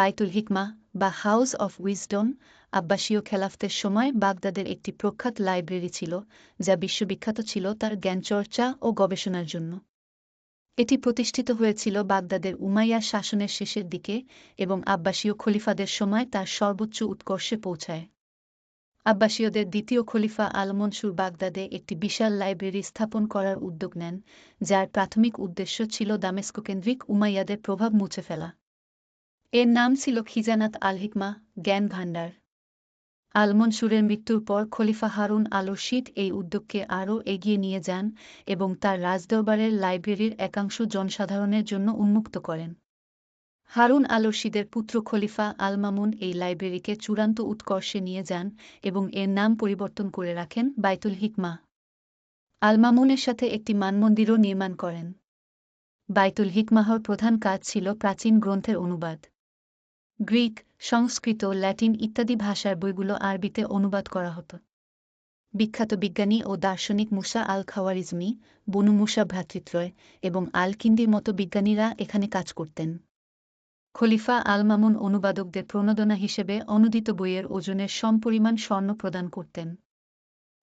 বাইতুল হিকমা বা house of wisdom আব্বাসীয় খেলাফতের সময় বাগদাদের একটি প্রখ্যাত লাইব্রেরি ছিল, যা বিশ্ববিখ্যাত ছিল তার জ্ঞানচর্চা ও গবেষণার জন্য। এটি প্রতিষ্ঠিত হয়েছিল বাগদাদের উমাইয়া শাসনের শেষের দিকে এবং আব্বাসীয় খলিফাদের সময় তার সর্বোচ্চ উৎকর্ষে পৌঁছায়। আব্বাসীয়দের দ্বিতীয় খলিফা আল মনসুর বাগদাদে একটি বিশাল লাইব্রেরি স্থাপন করার উদ্যোগ নেন, যার প্রাথমিক উদ্দেশ্য ছিল দামেস্কোকেন্দ্রিক উমাইয়াদের প্রভাব মুছে ফেলা। এর নাম ছিল খিজানাত আল হিকমা, জ্ঞান ভাণ্ডার। আল মনসুরের মৃত্যুর পর খলিফা হারুন আল রশিদ এই উদ্যোগকে আরও এগিয়ে নিয়ে যান এবং তার রাজদরবারের লাইব্রেরির একাংশ জনসাধারণের জন্য উন্মুক্ত করেন। হারুন আল রশিদের পুত্র খলিফা আল মামুন এই লাইব্রেরিকে চূড়ান্ত উৎকর্ষে নিয়ে যান এবং এর নাম পরিবর্তন করে রাখেন বাইতুল হিকমা। আল মামুনের সাথে একটি মানমন্দিরও নির্মাণ করেন। বাইতুল হিকমাহর প্রধান কাজ ছিল প্রাচীন গ্রন্থের অনুবাদ। গ্রিক, সংস্কৃত, ল্যাটিন ইত্যাদি ভাষার বইগুলো আরবিতে অনুবাদ করা হতো। বিখ্যাত বিজ্ঞানী ও দার্শনিক মুসা আল খাওয়ারিজমি বনু মুসা ভ্রাতৃত্রয় এবং আল কিন্দির মতো বিজ্ঞানীরা এখানে কাজ করতেন। খলিফা আল মামুন অনুবাদকদের প্রণোদনা হিসেবে অনুদিত বইয়ের ওজনের সমপরিমাণ স্বর্ণ প্রদান করতেন।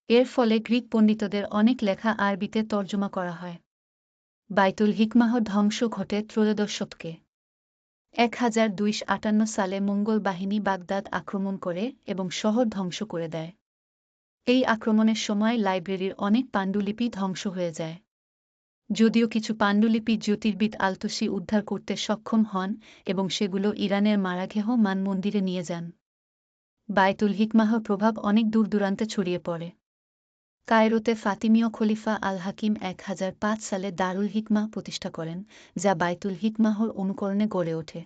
এর ফলে গ্রিক পণ্ডিতদের অনেক লেখা আরবিতে তর্জমা করা হয়। বাইতুল হিকমাহ ধ্বংস ঘটে ত্রয়োদশ শতকে। এক হাজার দুইশ আটান্ন সালে মঙ্গল বাহিনী বাগদাদ আক্রমণ করে এবং শহর ধ্বংস করে দেয়। এই আক্রমণের সময় লাইব্রেরির অনেক পাণ্ডুলিপি ধ্বংস হয়ে যায়। যদিও কিছু পাণ্ডুলিপি জ্যোতির্বিদ আলতোসি উদ্ধার করতে সক্ষম হন এবং সেগুলো ইরানের মারাঘেহ মানমন্দিরে নিয়ে যান। বায়তুল হিকমাহর প্রভাব অনেক দূর দূরান্তে ছড়িয়ে পড়ে। কায়রোতে ফাতিমীয় খলিফা আল হাকিম এক হাজার পাঁচ সালে দারুল হিকমা প্রতিষ্ঠা করেন, যা বাইতুল হিকমাহর অনুকরণে গড়ে ওঠে।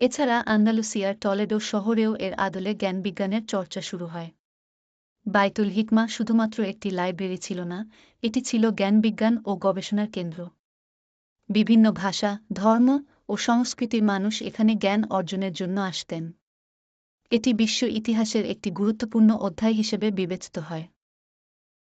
এছাড়া আন্দালুসিয়ার টলেডো শহরেও এর আদলে জ্ঞানবিজ্ঞানের চর্চা শুরু হয়। বাইতুল হিকমা শুধুমাত্র একটি লাইব্রেরি ছিল না, এটি ছিল জ্ঞানবিজ্ঞান ও গবেষণার কেন্দ্র। বিভিন্ন ভাষা, ধর্ম ও সংস্কৃতির মানুষ এখানে জ্ঞান অর্জনের জন্য আসতেন। এটি বিশ্ব ইতিহাসের একটি গুরুত্বপূর্ণ অধ্যায় হিসেবে বিবেচিত হয়।